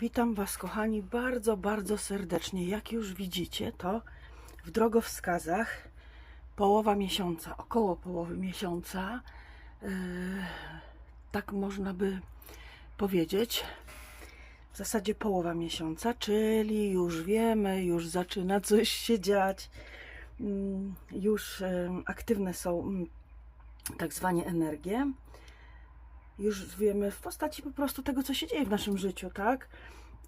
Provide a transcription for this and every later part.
Witam Was, kochani, bardzo, bardzo serdecznie. Jak już widzicie, to w drogowskazach połowa miesiąca, około połowy miesiąca, yy, tak można by powiedzieć. W zasadzie połowa miesiąca, czyli już wiemy, już zaczyna coś się dziać, mm, już aktywne są mm, tak zwane energie już wiemy w postaci po prostu tego, co się dzieje w naszym życiu, tak?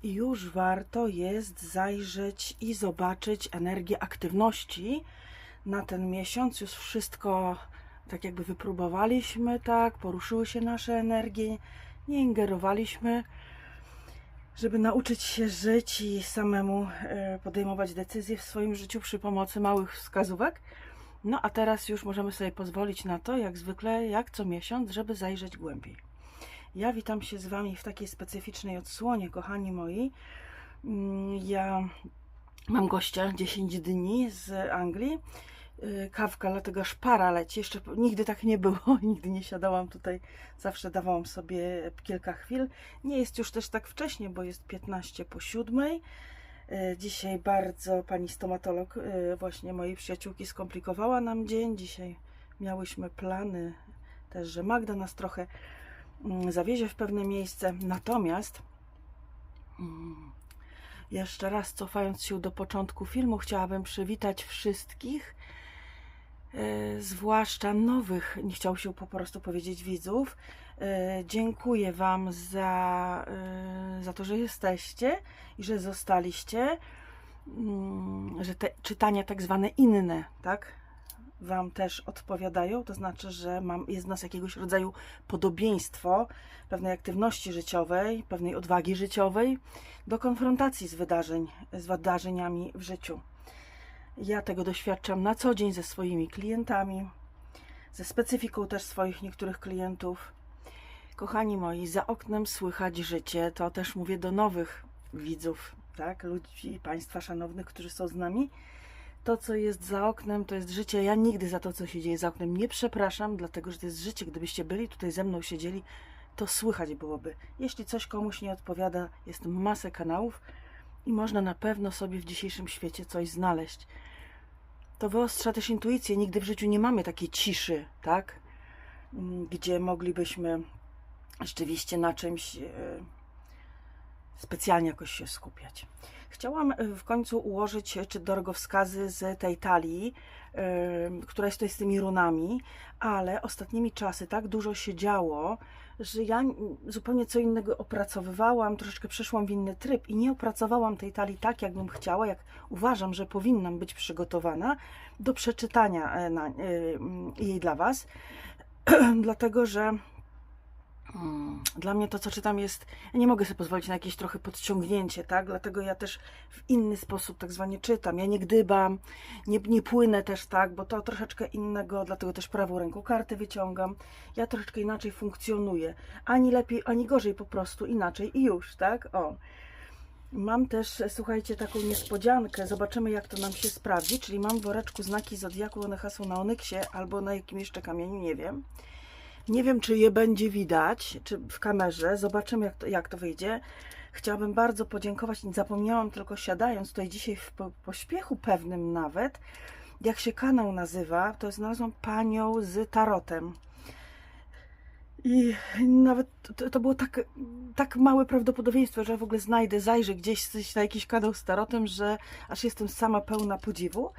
I już warto jest zajrzeć i zobaczyć energię aktywności na ten miesiąc. Już wszystko tak jakby wypróbowaliśmy, tak? Poruszyły się nasze energie, nie ingerowaliśmy, żeby nauczyć się żyć i samemu e, podejmować decyzje w swoim życiu przy pomocy małych wskazówek. No a teraz już możemy sobie pozwolić na to, jak zwykle, jak co miesiąc, żeby zajrzeć głębiej. Ja witam się z Wami w takiej specyficznej odsłonie, kochani moi. Mm, Ja mam gościa 10 dni z Anglii. Yy, Kawka, dlatego aż para leci. Jeszcze nigdy tak nie było, nigdy nie siadałam tutaj. Zawsze dawałam sobie kilka chwil. Nie jest już też tak wcześnie, bo jest 15 po 7. E, Dzisiaj bardzo pani stomatolog, e, właśnie mojej przyjaciółki, skomplikowała nam dzień. Dzisiaj miałyśmy plany też, że Magda nas trochę mm, zawiezie w pewne miejsce. Natomiast mm, jeszcze raz cofając się do początku filmu, chciałabym przywitać wszystkich, e, zwłaszcza nowych, nie chciał się po prostu powiedzieć widzów. E, Dziękuję Wam za, e, za to, że jesteście i że zostaliście, Mm, że te czytania tak zwane inne, tak, Wam też odpowiadają, to znaczy, że mam, jest w nas jakiegoś rodzaju podobieństwo pewnej aktywności życiowej, pewnej odwagi życiowej do konfrontacji z wydarzeń, z wydarzeniami w życiu. Ja tego doświadczam na co dzień ze swoimi klientami, ze specyfiką też swoich niektórych klientów. Kochani moi, za oknem słychać życie. To też mówię do nowych widzów, tak? Ludzi, Państwa szanownych, którzy są z nami. To, co jest za oknem, to jest życie. Ja nigdy za to, co się dzieje za oknem, nie przepraszam, dlatego że to jest życie. Gdybyście byli tutaj ze mną, siedzieli, to słychać byłoby. Jeśli coś komuś nie odpowiada, jest masę kanałów i można na pewno sobie w dzisiejszym świecie coś znaleźć. To wyostrza też intuicję. Nigdy w życiu nie mamy takiej ciszy, tak? Mm, Gdzie moglibyśmy rzeczywiście na czymś e, specjalnie jakoś się skupiać. Chciałam e, w końcu ułożyć e, czy drogowskazy z tej talii, która jest tutaj z tymi runami, ale ostatnimi czasy tak dużo się działo, że ja zupełnie co innego opracowywałam, troszeczkę przeszłam w inny tryb i nie opracowałam tej talii tak, jakbym chciała, jak uważam, że powinnam być przygotowana do przeczytania jej dla Was, dlatego że Dla mnie to, co czytam, jest. Ja nie mogę sobie pozwolić na jakieś trochę podciągnięcie, tak? Dlatego ja też w inny sposób tak zwanie czytam. Ja nie gdybam, nie, nie płynę też tak, bo to troszeczkę innego, dlatego też prawą ręką karty wyciągam. Ja troszeczkę inaczej funkcjonuję. Ani lepiej, ani gorzej, po prostu inaczej i już, tak? O. Mam też, słuchajcie, taką niespodziankę. Zobaczymy, jak to nam się sprawdzi. Czyli mam w woreczku znaki zodiaku, one są na onyksie albo na jakim jeszcze kamieniu, nie wiem. Nie wiem, czy je będzie widać, czy w kamerze. Zobaczymy, jak to, jak to wyjdzie. Chciałabym bardzo podziękować. Zapomniałam tylko siadając tutaj dzisiaj w po, pośpiechu pewnym nawet, jak się kanał nazywa, to znalazłam panią z tarotem. I nawet to, to było tak, tak małe prawdopodobieństwo, że ja w ogóle znajdę, zajrzę gdzieś na jakiś kanał z tarotem, że aż jestem sama pełna podziwu.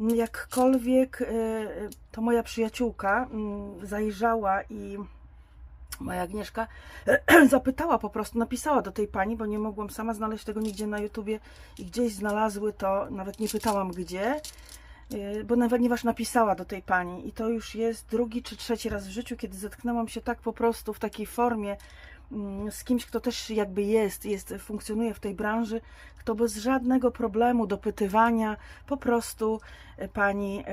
Jakkolwiek e, to moja przyjaciółka mm, zajrzała i moja Agnieszka zapytała po prostu, napisała do tej pani, bo nie mogłam sama znaleźć tego nigdzie na YouTubie i gdzieś znalazły to, nawet nie pytałam gdzie, e, bo nawet ponieważ napisała do tej pani. I to już jest drugi czy trzeci raz w życiu, kiedy zetknęłam się tak po prostu w takiej formie z kimś, kto też jakby jest, jest, funkcjonuje w tej branży, kto bez żadnego problemu dopytywania po prostu e, pani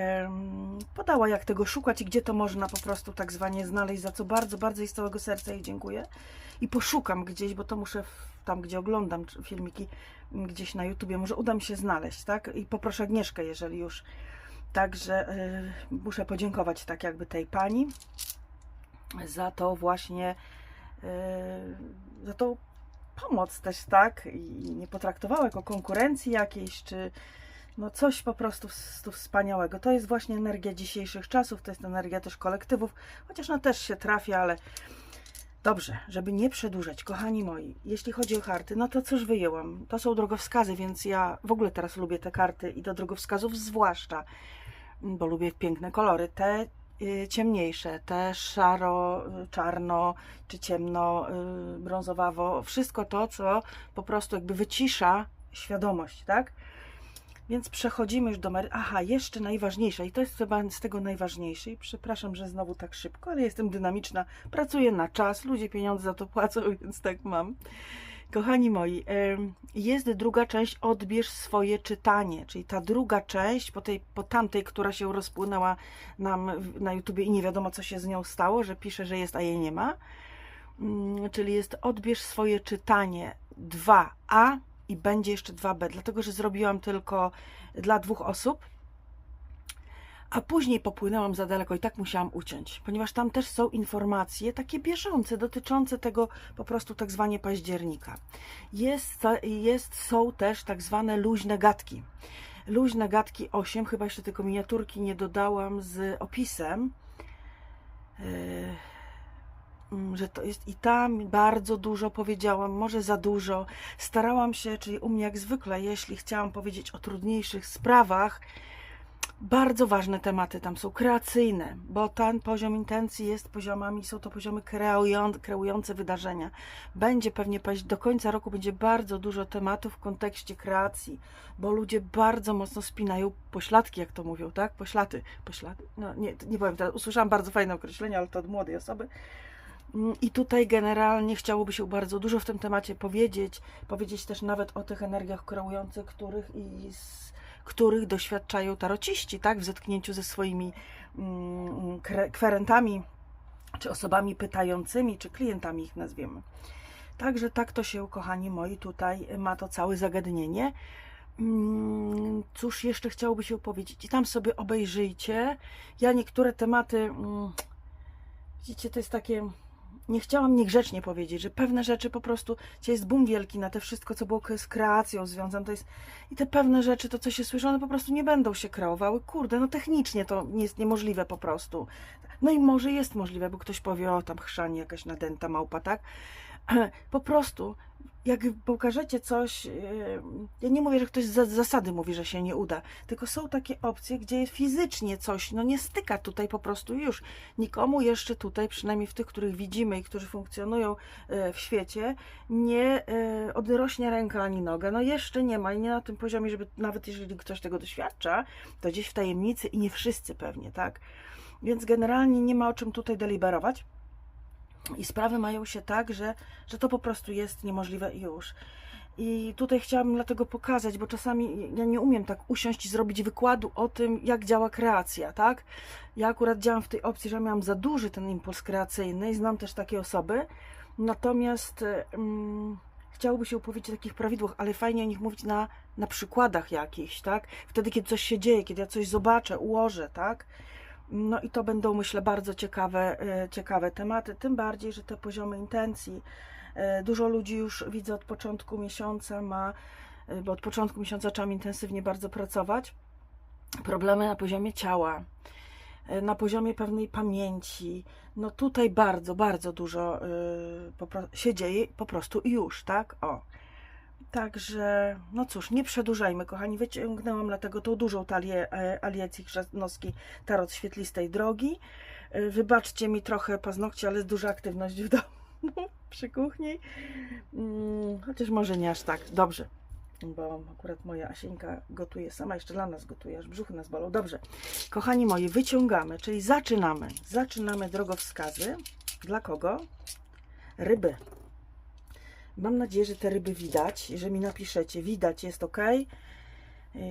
podała, jak tego szukać i gdzie to można po prostu tak zwanie znaleźć, za co bardzo, bardzo jej z całego serca jej dziękuję. I poszukam gdzieś, bo to muszę tam, gdzie oglądam filmiki m, gdzieś na YouTubie, może uda mi się znaleźć, tak? I poproszę Agnieszkę, jeżeli już. Także e, muszę podziękować tak jakby tej pani za to właśnie, za to pomoc też, tak? I nie potraktowała jako konkurencji jakiejś, czy no coś po prostu wspaniałego. To jest właśnie energia dzisiejszych czasów, to jest energia też kolektywów, chociaż ona też się trafia, ale dobrze, żeby nie przedłużać, kochani moi, jeśli chodzi o karty, no to cóż wyjęłam? To są drogowskazy, więc ja w ogóle teraz lubię te karty i do drogowskazów zwłaszcza, bo lubię piękne kolory. Te ciemniejsze, te szaro, y, czarno czy ciemno, y, brązowawo, wszystko to, co po prostu jakby wycisza świadomość, tak? Więc przechodzimy już do mery. Aha, jeszcze najważniejsze, i to jest chyba z tego najważniejsze. I przepraszam, że znowu tak szybko, ale jestem dynamiczna, pracuję na czas, ludzie pieniądze za to płacą, więc tak mam. Kochani moi, jest druga część, odbierz swoje czytanie, czyli ta druga część, po, tej, po tamtej, która się rozpłynęła nam na YouTubie i nie wiadomo, co się z nią stało, że pisze, że jest, a jej nie ma. Mm, Czyli jest odbierz swoje czytanie. 2A i będzie jeszcze 2B, dlatego że zrobiłam tylko dla dwóch osób, a później popłynęłam za daleko i tak musiałam uciąć, ponieważ tam też są informacje takie bieżące, dotyczące tego po prostu tak zwanie października. Jest, jest, są też tak zwane luźne gadki. Luźne gadki 8, chyba jeszcze tylko miniaturki nie dodałam z opisem. Yy, mm, że to jest i tam bardzo dużo powiedziałam, może za dużo. Starałam się, czyli u mnie jak zwykle, jeśli chciałam powiedzieć o trudniejszych sprawach, bardzo ważne tematy tam są kreacyjne, bo ten poziom intencji jest poziomami, są to poziomy kreują, kreujące wydarzenia. Będzie pewnie do końca roku będzie bardzo dużo tematów w kontekście kreacji, bo ludzie bardzo mocno spinają pośladki, jak to mówią, tak? Poślaty, poślady. No nie, nie powiem teraz, usłyszałam bardzo fajne określenie, ale to od młodej osoby. I tutaj generalnie chciałoby się bardzo dużo w tym temacie powiedzieć, powiedzieć też nawet o tych energiach kreujących, których i z których doświadczają tarociści, tak, w zetknięciu ze swoimi mm, kwerentami, czy osobami pytającymi, czy klientami ich nazwiemy. Także tak to się, kochani moi, tutaj ma to całe zagadnienie. Mm, Cóż jeszcze chciałoby się powiedzieć? I tam sobie obejrzyjcie. Ja niektóre tematy, mm, widzicie, to jest takie nie chciałam niegrzecznie powiedzieć, że pewne rzeczy po prostu, dzisiaj jest boom wielki na te wszystko, co było z kreacją związane, to jest i te pewne rzeczy, to co się słyszy, one po prostu nie będą się kreowały. Kurde, no technicznie to jest niemożliwe po prostu. No i może jest możliwe, bo ktoś powie, o tam chrzani jakaś nadęta małpa, tak? Po prostu, jak pokażecie coś, yy, ja nie mówię, że ktoś z zasady mówi, że się nie uda, tylko są takie opcje, gdzie fizycznie coś, no nie styka tutaj po prostu już. Nikomu jeszcze tutaj, przynajmniej w tych, których widzimy i którzy funkcjonują e, w świecie, nie e, odrośnie ręka ani noga. No jeszcze nie ma i nie na tym poziomie, żeby nawet jeżeli ktoś tego doświadcza, to gdzieś w tajemnicy i nie wszyscy pewnie, tak? Więc generalnie nie ma o czym tutaj deliberować. I sprawy mają się tak, że, że to po prostu jest niemożliwe już. I tutaj chciałabym dlatego pokazać, bo czasami ja nie umiem tak usiąść i zrobić wykładu o tym, jak działa kreacja, tak? Ja akurat działam w tej opcji, że miałam za duży ten impuls kreacyjny i znam też takie osoby. Natomiast mm, chciałoby się opowiedzieć o takich prawidłach, ale fajnie o nich mówić na, na przykładach jakichś, tak? Wtedy, kiedy coś się dzieje, kiedy ja coś zobaczę, ułożę, tak? No i to będą, myślę, bardzo ciekawe, e, ciekawe tematy, tym bardziej, że te poziomy intencji, e, dużo ludzi już widzę od początku miesiąca ma, e, bo od początku miesiąca zaczęłam intensywnie bardzo pracować, problemy na poziomie ciała, na poziomie pewnej pamięci. No tutaj bardzo, bardzo dużo się dzieje po prostu i już, tak? O. Także, no cóż, nie przedłużajmy, kochani. Wyciągnęłam dlatego tą dużą talię e, Aliacji Chrzanowskiej Tarot Świetlistej Drogi. E, Wybaczcie mi trochę paznokci, ale jest duża aktywność w domu przy kuchni. Mm, Chociaż może nie aż tak. Dobrze. Bo akurat moja Asieńka gotuje sama, jeszcze dla nas gotuje, aż brzuchy nas bolą. Dobrze. Kochani moi, wyciągamy, czyli zaczynamy. Zaczynamy drogowskazy. Dla kogo? Ryby. Mam nadzieję, że te ryby widać, że mi napiszecie, widać, jest ok,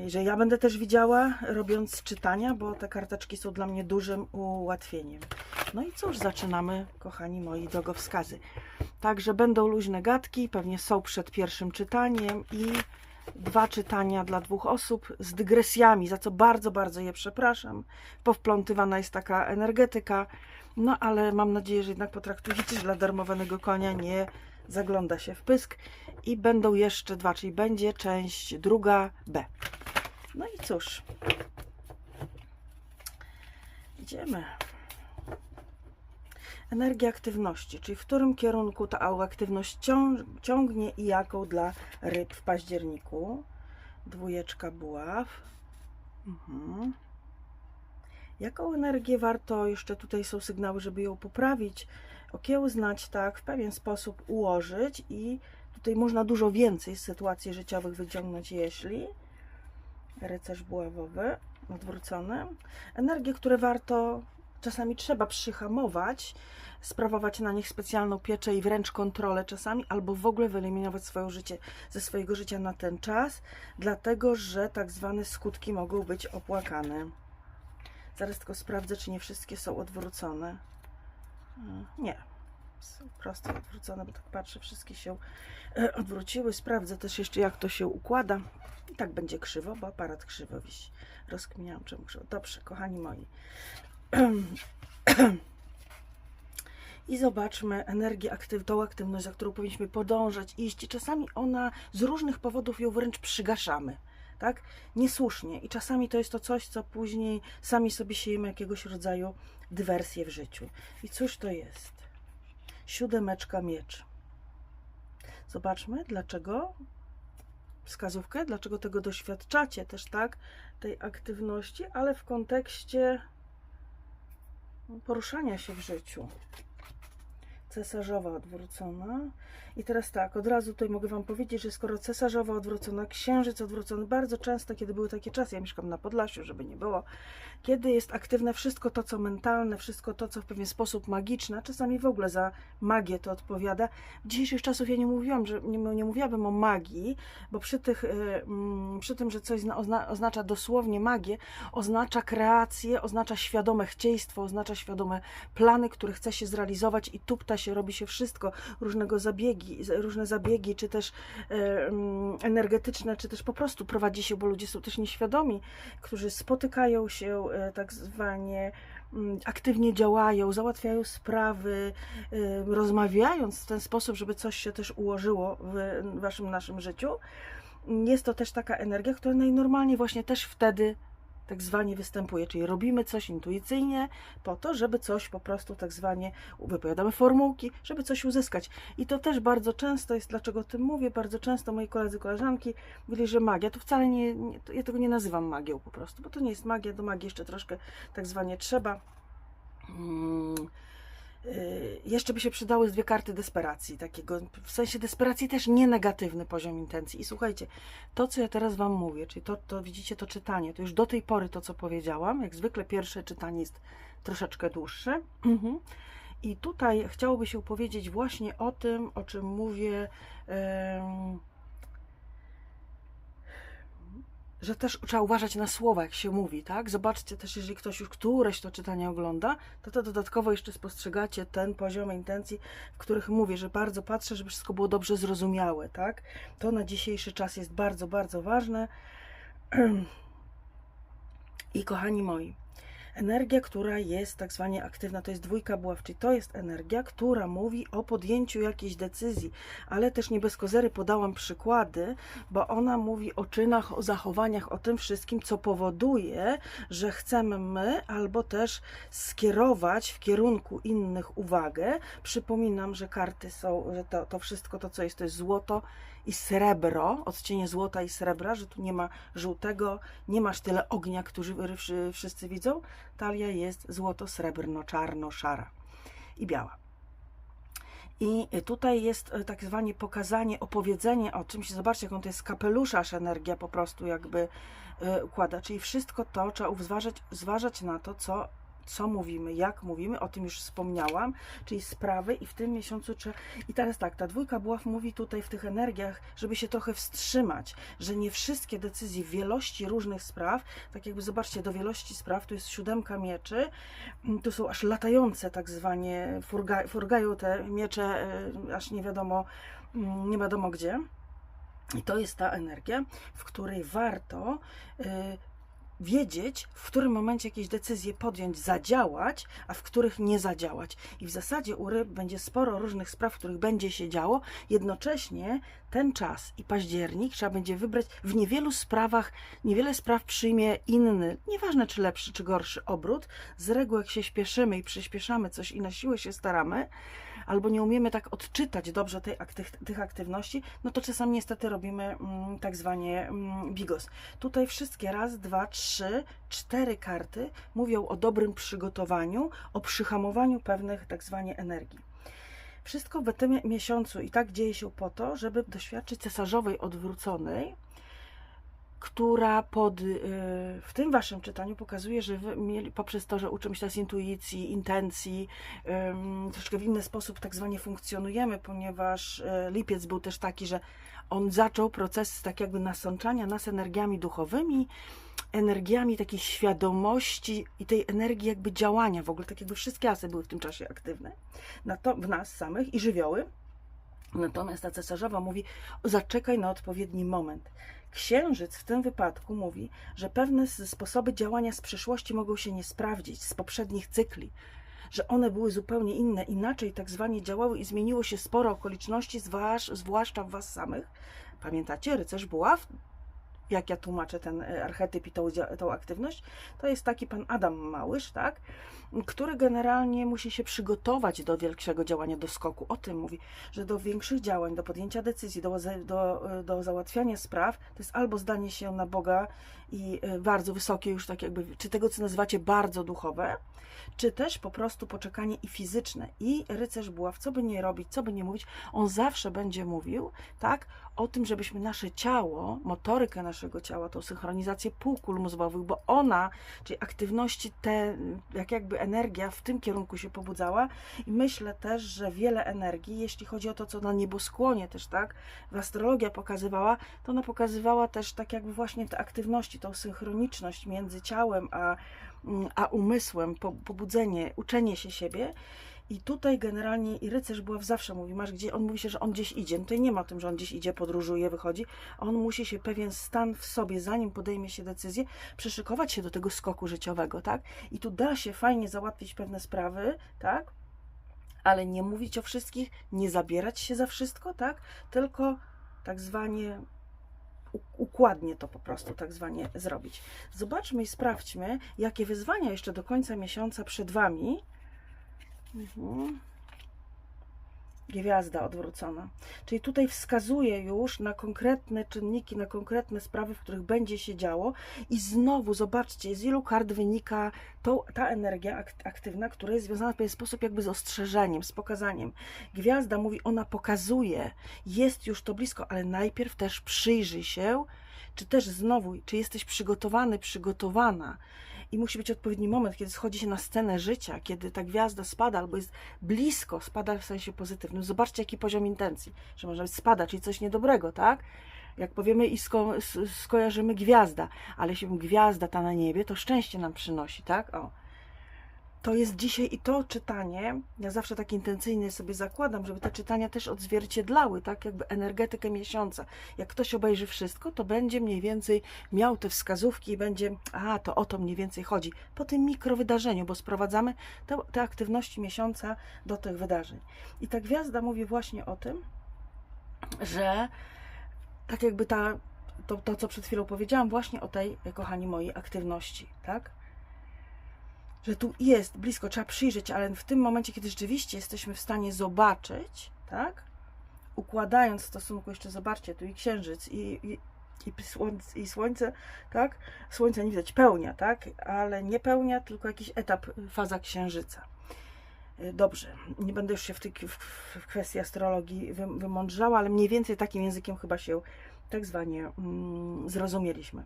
że ja będę też widziała, robiąc czytania, bo te karteczki są dla mnie dużym ułatwieniem. No i cóż, zaczynamy, kochani moi drogowskazy. Także będą luźne gadki, pewnie są przed pierwszym czytaniem i dwa czytania dla dwóch osób z dygresjami, za co bardzo, bardzo je przepraszam. Powplątywana jest taka energetyka, no ale mam nadzieję, że jednak potraktujecie, dla darmowanego konia nie zagląda się w pysk i będą jeszcze dwa, czyli będzie część druga B. No i cóż, idziemy. Energia aktywności, czyli w którym kierunku ta aktywność ciąg, ciągnie i jaką dla ryb w październiku. Dwójeczka buław. Mhm. Jaką energię warto, jeszcze tutaj są sygnały, żeby ją poprawić, okiełznać, tak, w pewien sposób ułożyć i tutaj można dużo więcej z sytuacji życiowych wyciągnąć, jeśli rycerz buławowy odwrócony. Energie, które warto, czasami trzeba przyhamować, sprawować na nich specjalną pieczę i wręcz kontrolę czasami, albo w ogóle wyeliminować swoje życie ze swojego życia na ten czas, dlatego że tak zwane skutki mogą być opłakane. Zaraz tylko sprawdzę, czy nie wszystkie są odwrócone. Mm, Nie. Są prosto odwrócone, bo tak patrzę, wszystkie się e, odwróciły. Sprawdzę też jeszcze, jak to się układa. I tak będzie krzywo, bo aparat krzywo wisi. Rozkminiałam, czemu krzywo. Dobrze, kochani moi. I zobaczmy energię, aktyw, tą aktywność, za którą powinniśmy podążać, iść. I czasami ona z różnych powodów ją wręcz przygaszamy tak? Niesłusznie. I czasami to jest to coś, co później sami sobie siejemy jakiegoś rodzaju dywersję w życiu. I cóż to jest? Siódemeczka miecz. Zobaczmy, dlaczego wskazówkę, dlaczego tego doświadczacie też, tak? Tej aktywności, ale w kontekście poruszania się w życiu cesarzowa odwrócona. I teraz tak, od razu tutaj mogę Wam powiedzieć, że skoro cesarzowa odwrócona, księżyc odwrócony, bardzo często, kiedy były takie czasy, ja mieszkam na Podlasiu, żeby nie było, kiedy jest aktywne wszystko to, co mentalne, wszystko to, co w pewien sposób magiczne, czasami w ogóle za magię to odpowiada. W dzisiejszych czasów ja nie mówiłam, że nie, nie mówiłabym o magii, bo przy, tych, y, mm, przy tym, że coś ozna, oznacza dosłownie magię, oznacza kreację, oznacza świadome chcieństwo, oznacza świadome plany, które chce się zrealizować i tupta się, robi się wszystko, różnego zabiegi, różne zabiegi, czy też e, mm, energetyczne, czy też po prostu prowadzi się, bo ludzie są też nieświadomi, którzy spotykają się e, tak zwanie mm, aktywnie działają, załatwiają sprawy, e, rozmawiając w ten sposób, żeby coś się też ułożyło w waszym, naszym życiu. Jest to też taka energia, która najnormalniej właśnie też wtedy tak zwanie występuje, czyli robimy coś intuicyjnie po to, żeby coś po prostu tak zwanie, wypowiadamy formułki, żeby coś uzyskać. I to też bardzo często jest, dlaczego o tym mówię, bardzo często moi koledzy, koleżanki mówili, że magia, to wcale nie, nie ja tego nie nazywam magią po prostu, bo to nie jest magia, do magii jeszcze troszkę tak zwanie trzeba. Hmm jeszcze by się przydały dwie karty desperacji, takiego w sensie desperacji też nie negatywny poziom intencji. I słuchajcie, to co ja teraz Wam mówię, czyli to, to widzicie to czytanie, to już do tej pory to co powiedziałam, jak zwykle pierwsze czytanie jest troszeczkę dłuższe. Mhm. I tutaj chciałoby się powiedzieć właśnie o tym, o czym mówię. Yy, że też trzeba uważać na słowa, jak się mówi, tak? Zobaczcie też, jeżeli ktoś już któreś to czytanie ogląda, to to dodatkowo jeszcze spostrzegacie ten poziom intencji, w których mówię, że bardzo patrzę, żeby wszystko było dobrze zrozumiałe, tak? To na dzisiejszy czas jest bardzo, bardzo ważne. I kochani moi, Energia, która jest tak zwanie aktywna, to jest dwójka buław, czyli to jest energia, która mówi o podjęciu jakiejś decyzji, ale też nie bez kozery podałam przykłady, bo ona mówi o czynach, o zachowaniach, o tym wszystkim, co powoduje, że chcemy my albo też skierować w kierunku innych uwagę. Przypominam, że karty są, że to, to wszystko to, co jest, to jest złoto i srebro, odcienie złota i srebra, że tu nie ma żółtego, nie masz tyle ognia, który wszyscy widzą. Talia jest złoto, srebrno, czarno, szara i biała. I tutaj jest e, tak zwane pokazanie, opowiedzenie o czymś. Zobaczcie, jaką to jest kapeluszasz energia po prostu jakby e, układa. Czyli wszystko to trzeba zważać, zważać na to, co co mówimy, jak mówimy, o tym już wspomniałam, czyli sprawy i w tym miesiącu trzeba... I teraz tak, ta dwójka buław mówi tutaj w tych energiach, żeby się trochę wstrzymać, że nie wszystkie decyzje wielości różnych spraw, tak jakby zobaczcie, do wielości spraw, tu jest siódemka mieczy, mm, tu są aż latające tak zwanie, furga, furgają te miecze, y, aż nie wiadomo, mm, nie wiadomo gdzie. I to jest ta energia, w której warto y, wiedzieć, w którym momencie jakieś decyzje podjąć, zadziałać, a w których nie zadziałać. I w zasadzie u ryb będzie sporo różnych spraw, w których będzie się działo. Jednocześnie ten czas i październik trzeba będzie wybrać w niewielu sprawach, niewiele spraw przyjmie inny, nieważne czy lepszy, czy gorszy obrót. Z reguły jak się śpieszymy i przyspieszamy coś i na siłę się staramy, albo nie umiemy tak odczytać dobrze tej akty tych aktywności, no to czasami niestety robimy mm, tak zwanie mm, bigos. Tutaj wszystkie raz, dwa, trzy, cztery karty mówią o dobrym przygotowaniu, o przyhamowaniu pewnych tak zwanie energii. Wszystko w tym miesiącu i tak dzieje się po to, żeby doświadczyć cesarzowej odwróconej, która pod, y, w tym waszym czytaniu pokazuje, że wy mieli, poprzez to, że uczymy się z intuicji, intencji, troszkę w inny sposób tak zwanie funkcjonujemy, ponieważ y, lipiec był też taki, że on zaczął proces tak jakby nasączania nas energiami duchowymi, energiami takiej świadomości i tej energii jakby działania w ogóle, tak jakby wszystkie asy były w tym czasie aktywne na to, w nas samych i żywioły. Natomiast ta cesarzowa mówi, zaczekaj na odpowiedni moment. Księżyc w tym wypadku mówi, że pewne sposoby działania z przeszłości mogą się nie sprawdzić, z poprzednich cykli, że one były zupełnie inne, inaczej tak zwanie działały i zmieniło się sporo okoliczności, zwłaszcza w Was samych. Pamiętacie, rycerz buław? Jak ja tłumaczę ten e, archetyp i tą, tą aktywność? To jest taki pan Adam Małysz, tak? który generalnie musi się przygotować do większego działania, do skoku. O tym mówi, że do większych działań, do podjęcia decyzji, do, do, do załatwiania spraw, to jest albo zdanie się na Boga i e, bardzo wysokie już tak jakby, czy tego, co nazywacie bardzo duchowe, czy też po prostu poczekanie i fizyczne. I rycerz buław, co by nie robić, co by nie mówić, on zawsze będzie mówił, tak, o tym, żebyśmy nasze ciało, motorykę naszego ciała, tą synchronizację półkul mózgowych, bo ona, czyli aktywności te, jak jakby energia w tym kierunku się pobudzała i myślę też, że wiele energii, jeśli chodzi o to, co na nieboskłonie też, tak, w astrologia pokazywała, to ona pokazywała też tak jakby właśnie te aktywności, tą synchroniczność między ciałem a, mm, a umysłem, pobudzenie, uczenie się siebie i tutaj generalnie i rycerz była zawsze mówi, masz gdzie, on mówi się, że on gdzieś idzie. No tutaj nie ma o tym, że on gdzieś idzie, podróżuje, wychodzi. On musi się pewien stan w sobie, zanim podejmie się decyzję, przyszykować się do tego skoku życiowego, tak? I tu da się fajnie załatwić pewne sprawy, tak? Ale nie mówić o wszystkich, nie zabierać się za wszystko, tak? Tylko tak zwanie układnie to po prostu tak zwanie zrobić. Zobaczmy i sprawdźmy, jakie wyzwania jeszcze do końca miesiąca przed Wami Mhm. Gwiazda odwrócona. Czyli tutaj wskazuje już na konkretne czynniki, na konkretne sprawy, w których będzie się działo. I znowu zobaczcie, z ilu kart wynika to, ta energia aktywna, która jest związana w pewien sposób jakby z ostrzeżeniem, z pokazaniem. Gwiazda mówi, ona pokazuje, jest już to blisko, ale najpierw też przyjrzyj się, czy też znowu, czy jesteś przygotowany, przygotowana i musi być odpowiedni moment, kiedy schodzi się na scenę życia, kiedy ta gwiazda spada albo jest blisko, spada w sensie pozytywnym. Zobaczcie, jaki poziom intencji, że może spada, czyli coś niedobrego, tak? Jak powiemy i sko skojarzymy gwiazda, ale jeśli gwiazda ta na niebie, to szczęście nam przynosi, tak? O to jest dzisiaj i to czytanie, ja zawsze tak intencyjnie sobie zakładam, żeby te czytania też odzwierciedlały, tak jakby energetykę miesiąca. Jak ktoś obejrzy wszystko, to będzie mniej więcej miał te wskazówki i będzie, a to o to mniej więcej chodzi, po tym mikrowydarzeniu, bo sprowadzamy te, te aktywności miesiąca do tych wydarzeń. I ta gwiazda mówi właśnie o tym, że tak jakby ta, to, to co przed chwilą powiedziałam, właśnie o tej, kochani moi, aktywności, tak? Że tu jest blisko, trzeba przyjrzeć, ale w tym momencie, kiedy rzeczywiście jesteśmy w stanie zobaczyć, tak? Układając w stosunku, jeszcze zobaczcie, tu i księżyc, i, i, i, słońce, i słońce, tak? Słońce nie widać, pełnia, tak? Ale nie pełnia, tylko jakiś etap, faza księżyca. Y, dobrze, nie będę już się w, tej, w, w kwestii astrologii wymądrzała, ale mniej więcej takim językiem chyba się tak zwanie mm, zrozumieliśmy.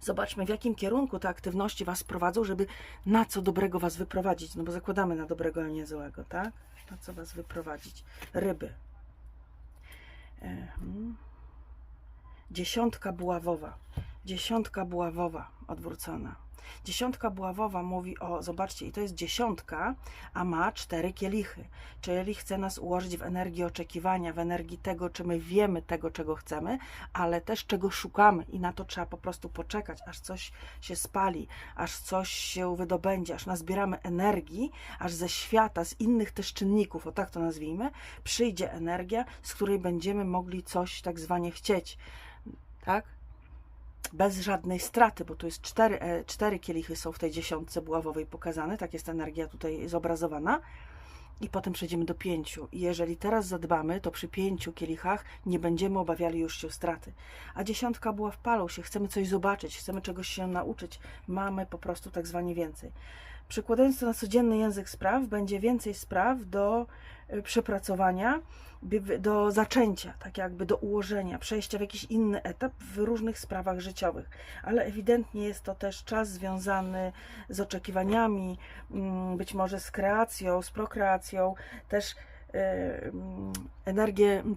Zobaczmy, w jakim kierunku te aktywności Was prowadzą, żeby na co dobrego Was wyprowadzić. No bo zakładamy na dobrego, a nie złego, tak? Na co Was wyprowadzić? Ryby. Dziesiątka buławowa. dziesiątka buławowa odwrócona. Dziesiątka buławowa mówi o, zobaczcie, i to jest dziesiątka, a ma cztery kielichy. Czyli chce nas ułożyć w energii oczekiwania, w energii tego, czy my wiemy tego, czego chcemy, ale też czego szukamy. I na to trzeba po prostu poczekać, aż coś się spali, aż coś się wydobędzie, aż nazbieramy energii, aż ze świata, z innych też czynników, o tak to nazwijmy, przyjdzie energia, z której będziemy mogli coś tak zwanie chcieć. Tak? Bez żadnej straty, bo tu jest cztery, e, cztery kielichy są w tej dziesiątce buławowej pokazane, tak jest energia tutaj zobrazowana. I potem przejdziemy do pięciu. I jeżeli teraz zadbamy, to przy pięciu kielichach nie będziemy obawiali już się straty. A dziesiątka była w palu się, chcemy coś zobaczyć, chcemy czegoś się nauczyć, mamy po prostu tak zwanie więcej. Przykładając to na codzienny język spraw, będzie więcej spraw do przepracowania, by- do zaczęcia, tak jakby do ułożenia, przejścia w jakiś inny etap w różnych sprawach życiowych. Ale ewidentnie jest to też czas związany z oczekiwaniami, mm, być może z kreacją, z prokreacją, też y, mm, energie mm,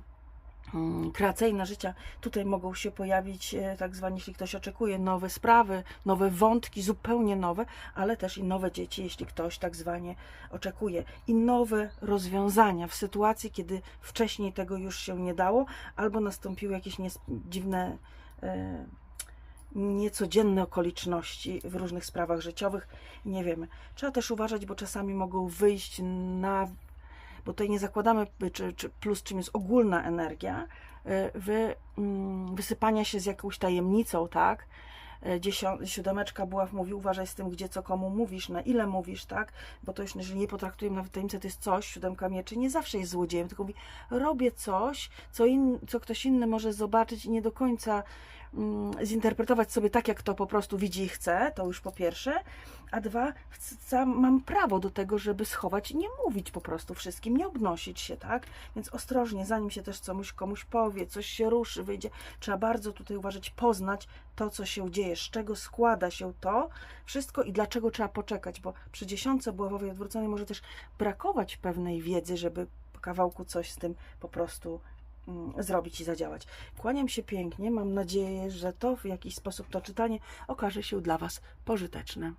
kreacyjne życia, tutaj mogą się pojawić, e, tak zwane, jeśli ktoś oczekuje, nowe sprawy, nowe wątki, zupełnie nowe, ale też i nowe dzieci, jeśli ktoś tak zwanie oczekuje. I nowe rozwiązania w sytuacji, kiedy wcześniej tego już się nie dało, albo nastąpiły jakieś dziwne, e, niecodzienne okoliczności w różnych sprawach życiowych. Nie wiemy. Trzeba też uważać, bo czasami mogą wyjść na bo tutaj nie zakładamy, czy, czy plus czym jest ogólna energia, y, wy, mm, wysypania się z jakąś tajemnicą, tak? Y, Dziesią, siódemeczka buław mówi, uważaj z tym, gdzie co komu mówisz, na ile mówisz, tak? Bo to już, jeżeli nie potraktujemy nawet tajemnicę, to jest coś, siódemka mieczy, nie zawsze jest złodziejem, tylko mówi, robię coś, co, in, co ktoś inny może zobaczyć i nie do końca zinterpretować sobie tak, jak to po prostu widzi i chce, to już po pierwsze, a dwa, mam prawo do tego, żeby schować i nie mówić po prostu wszystkim, nie obnosić się, tak? Więc ostrożnie, zanim się też komuś, komuś powie, coś się ruszy, wyjdzie, trzeba bardzo tutaj uważać, poznać to, co się dzieje, z czego składa się to wszystko i dlaczego trzeba poczekać, bo przy dziesiątce buławowej odwróconej może też brakować pewnej wiedzy, żeby po kawałku coś z tym po prostu mm, zrobić i zadziałać. Kłaniam się pięknie, mam nadzieję, że to w jakiś sposób to czytanie okaże się dla Was pożyteczne.